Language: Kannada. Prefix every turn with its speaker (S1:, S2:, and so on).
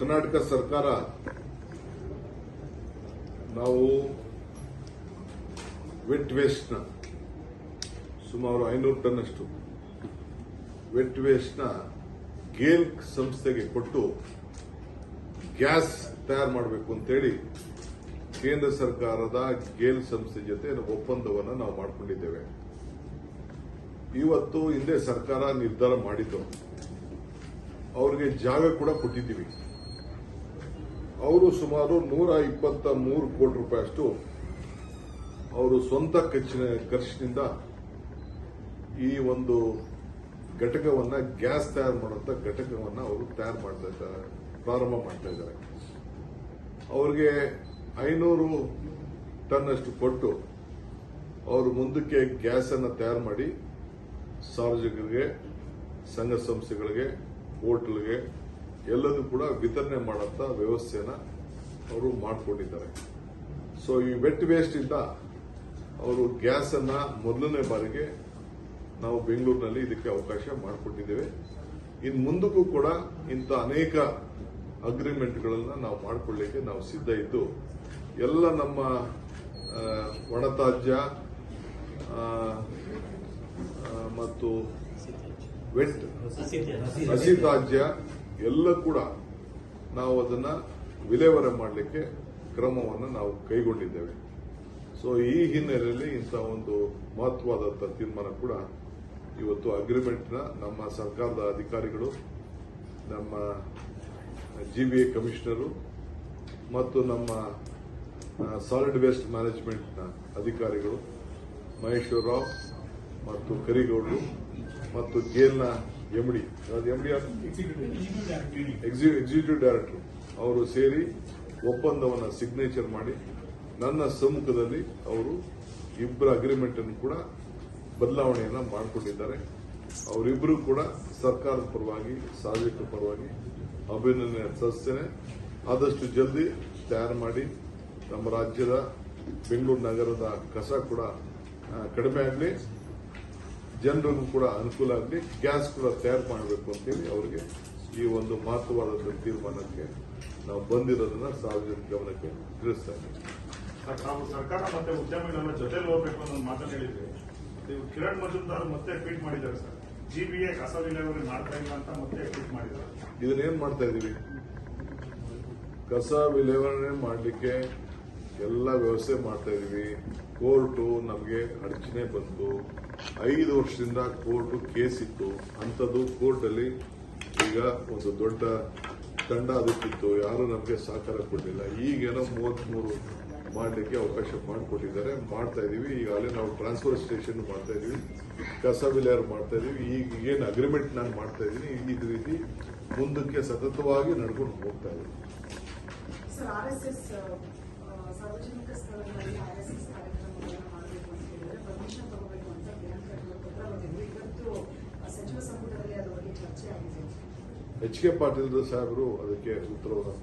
S1: ಕರ್ನಾಟಕ ಸರ್ಕಾರ ನಾವು ವೆಟ್ ವೇಸ್ಟ್ನ ಸುಮಾರು ಐನೂರು ಟನ್ ಅಷ್ಟು ವೆಟ್ ವೇಸ್ಟ್ನ ಗೇಲ್ ಸಂಸ್ಥೆಗೆ ಕೊಟ್ಟು ಗ್ಯಾಸ್ ತಯಾರು ಮಾಡಬೇಕು ಅಂತೇಳಿ ಕೇಂದ್ರ ಸರ್ಕಾರದ ಗೇಲ್ ಸಂಸ್ಥೆ ಜೊತೆ ಒಪ್ಪಂದವನ್ನು ನಾವು ಮಾಡಿಕೊಂಡಿದ್ದೇವೆ. ಇವತ್ತು ಹಿಂದೆ ಸರ್ಕಾರ ನಿರ್ಧಾರ ಮಾಡಿದ್ದು. ಅವ್ರಿಗೆ ಜಾಗ ಕೂಡ ಕೊಟ್ಟಿದ್ದೀವಿ. ಅವರು ಸುಮಾರು ನೂರ ಇಪ್ಪತ್ತ ಮೂರು ಕೋಟಿ ರೂಪಾಯಿ ಅಷ್ಟು ಅವರು ಸ್ವಂತ ಖರ್ಚಿನ ಖರ್ಚಿನಿಂದ ಈ ಒಂದು ಘಟಕವನ್ನ ಗ್ಯಾಸ್ ತಯಾರು ಮಾಡುವಂತ ಘಟಕವನ್ನ ಅವರು ತಯಾರು ಮಾಡ್ತಾ ಇದ್ದಾರೆ, ಪ್ರಾರಂಭ ಮಾಡ್ತಾ ಇದ್ದಾರೆ. ಅವ್ರಿಗೆ ಐನೂರು ಟನ್ ಅಷ್ಟು ಕೊಟ್ಟು ಅವರು ಮುಂದಕ್ಕೆ ಗ್ಯಾಸನ್ನು ತಯಾರು ಮಾಡಿ ಸಾರ್ವಜನಿಕರಿಗೆ, ಸಂಘ ಸಂಸ್ಥೆಗಳಿಗೆ, ಹೋಟೆಲ್ಗೆ ಎಲ್ಲದೂ ಕೂಡ ವಿತರಣೆ ಮಾಡಂತ ವ್ಯವಸ್ಥೆನ ಅವರು ಮಾಡಿಕೊಂಡಿದ್ದಾರೆ. ಸೊ ಈ ವೆಟ್ ವೇಸ್ಟ್ ಇಂದ ಅವರು ಗ್ಯಾಸ್ ಅನ್ನ ಮೊದಲನೇ ಬಾರಿಗೆ ನಾವು ಬೆಂಗಳೂರಿನಲ್ಲಿ ಇದಕ್ಕೆ ಅವಕಾಶ ಮಾಡಿಕೊಟ್ಟಿದ್ದೇವೆ. ಇನ್ನು ಮುಂದಕ್ಕೂ ಕೂಡ ಇಂಥ ಅನೇಕ ಅಗ್ರಿಮೆಂಟ್ಗಳನ್ನ ನಾವು ಮಾಡಿಕೊಳ್ಳಿಕ್ಕೆ ನಾವು ಸಿದ್ಧ ಇದ್ದು ಎಲ್ಲ ನಮ್ಮ ಒಣತಾಜ್ಯ ಮತ್ತು ವೆಟ್ ಹಸಿ ತ್ಯಾಜ್ಯ ಎಲ್ಲ ಕೂಡ ನಾವು ಅದನ್ನ ವಿಲೇವಾರಿ ಮಾಡಲಿಕ್ಕೆ ಕ್ರಮವನ್ನು ನಾವು ಕೈಗೊಂಡಿದ್ದೇವೆ. ಸೊ ಈ ಹಿನ್ನೆಲೆಯಲ್ಲಿ ಇಂಥ ಒಂದು ಮಹತ್ವವಾದಂಥ ತೀರ್ಮಾನ ಕೂಡ ಇವತ್ತು ಅಗ್ರಿಮೆಂಟ್ನ ನಮ್ಮ ಸರ್ಕಾರದ ಅಧಿಕಾರಿಗಳು, ನಮ್ಮ ಜಿಬಿಎ ಕಮಿಷನರು ಮತ್ತು ನಮ್ಮ ಸಾಲಿಡ್ ವೇಸ್ಟ್ ಮ್ಯಾನೇಜ್ಮೆಂಟ್ನ ಅಧಿಕಾರಿಗಳು ಮಹೇಶ್ವರ ರಾವ್ ಮತ್ತು ಕರಿಗೌಡರು ಮತ್ತು ಗೇಲ್ನ ಎಂಡಿ ಎಂಡಿ ಎಕ್ಸಿಕ್ಯೂಟಿವ್ ಡೈರೆಕ್ಟರ್ ಅವರು ಸೇರಿ ಒಪ್ಪಂದವನ್ನು ಸಿಗ್ನೇಚರ್ ಮಾಡಿ ನನ್ನ ಸಮ್ಮುಖದಲ್ಲಿ ಅವರು ಇಬ್ಬರ ಅಗ್ರಿಮೆಂಟ್ ಅನ್ನು ಕೂಡ ಬದಲಾವಣೆಯನ್ನ ಮಾಡಿಕೊಂಡಿದ್ದಾರೆ. ಅವರಿಬ್ಬರು ಕೂಡ ಸರ್ಕಾರದ ಪರವಾಗಿ ಸಾರ್ವಜನಿಕರ ಪರವಾಗಿ ಅಭಿನಂದನೆ ಸಲ್ಲಿಸ್ತೇನೆ. ಆದಷ್ಟು ಜಲ್ದಿ ತಯಾರು ಮಾಡಿ ನಮ್ಮ ರಾಜ್ಯದ ಬೆಂಗಳೂರು ನಗರದ ಕಸ ಕೂಡ ಕಡಿಮೆ ಆಗಲಿ. ಜನರಿಗೂ ಕೂಡ ಅನುಕೂಲ ಆಗಲಿ ಗ್ಯಾಸ್ ಕೂಡ ತಯಾರು ಮಾಡಬೇಕು ಅಂತೇಳಿ ಅವರಿಗೆ ಈ ಒಂದು ಮಹತ್ವವಾದ ತೀರ್ಮಾನಕ್ಕೆ ನಾವು ಬಂದಿರೋದನ್ನ ಸಾರ್ವಜನಿಕ ಗಮನಕ್ಕೆ ತಿಳಿಸ್ತಾ ಇದ್ದೀವಿ.
S2: ಸರ್, ತಾವು ಸರ್ಕಾರ ಮತ್ತೆ ಉದ್ಯಮಿಗಳನ್ನ ಜೊತೆಲಿ ಹೋಗ್ಬೇಕು ಅನ್ನೋ ಮಾತು ಮಾತನ್ನು ಹೇಳಿದ್ರಿ ನೀವು ಕಿರಣ್ ಮಜುಮ್ದಾರ್ ಮತ್ತೆ ಟ್ವೀಟ್ ಮಾಡಿದ್ದಾರೆ ಸರ್. ಜಿಬಿಎ ಕಸ ವಿಲೇವಾರಿ ಮಾಡ್ತಾ ಇಲ್ಲ ಅಂತ ಮತ್ತೆ ಟ್ವೀಟ್ ಮಾಡಿದ್ದಾರೆ.
S1: ಇದನ್ನೇನ್ ಮಾಡ್ತಾ ಇದೀವಿ? ಕಸ ವಿಲೇವಾರಿ ಮಾಡಲಿಕ್ಕೆ ಎಲ್ಲ ವ್ಯವಸ್ಥೆ ಮಾಡ್ತಾ ಇದೀವಿ. ಕೋರ್ಟು ನಮಗೆ ಅಡಚಣೆ ಬಂತು ಐದು ವರ್ಷದಿಂದ ಕೋರ್ಟು ಕೇಸ್ ಇತ್ತು. ಅಂಥದ್ದು ಕೋರ್ಟಲ್ಲಿ ಈಗ ಒಂದು ದೊಡ್ಡ ತಂಡ ಅದಕ್ಕಿತ್ತು ಯಾರು ನಮಗೆ ಸಹಕಾರ ಕೊಡಲಿಲ್ಲ. ಈಗೇನೋ ಮೂವತ್ಮೂರು ಮಾಡಲಿಕ್ಕೆ ಅವಕಾಶ ಮಾಡಿಕೊಟ್ಟಿದ್ದಾರೆ. ಮಾಡ್ತಾ ಇದೀವಿ. ಈಗಾಗಲೇ ನಾವು ಟ್ರಾನ್ಸ್ಫರ್ ಸ್ಟೇಷನ್ ಮಾಡ್ತಾ ಇದೀವಿ. ಕಸ ವಿಲೇರ್ ಮಾಡ್ತಾ ಇದೀವಿ. ಈಗ ಏನು ಅಗ್ರಿಮೆಂಟ್ ನಾನು ಮಾಡ್ತಾ ಇದ್ದೀನಿ ಈ ರೀತಿ ಮುಂದಕ್ಕೆ ಸತತವಾಗಿ ನಡ್ಕೊಂಡು ಹೋಗ್ತಾ
S3: ಎಸ್ ಸಾರ್ವಜನಿಕ ಸ್ಥಳಗಳಲ್ಲಿ ಆರ್ ಎಸ್ ಎಸ್ ಕಾರ್ಯಕ್ರಮಗಳನ್ನು ಮಾಡಬೇಕು ಅಂತ ಹೇಳಿದ್ರೆ ಪರ್ಮಿಷನ್ ತಗೋಬೇಕು ಅಂತ ಪ್ರಿಯಾಂಕ ಖರ್ಗೆ ಅವರು ಪತ್ರ ಬರೆದಿದ್ರು ಇವತ್ತು ಸಚಿವ ಸಂಪುಟದಲ್ಲಿ ಅದರ ಬಗ್ಗೆ ಚರ್ಚೆ ಆಗಿದೆ
S1: ಎಚ್ ಕೆ ಪಾಟೀಲ್ ಸಾಹೇಬರು ಅದಕ್ಕೆ ಉತ್ತರವನ್ನು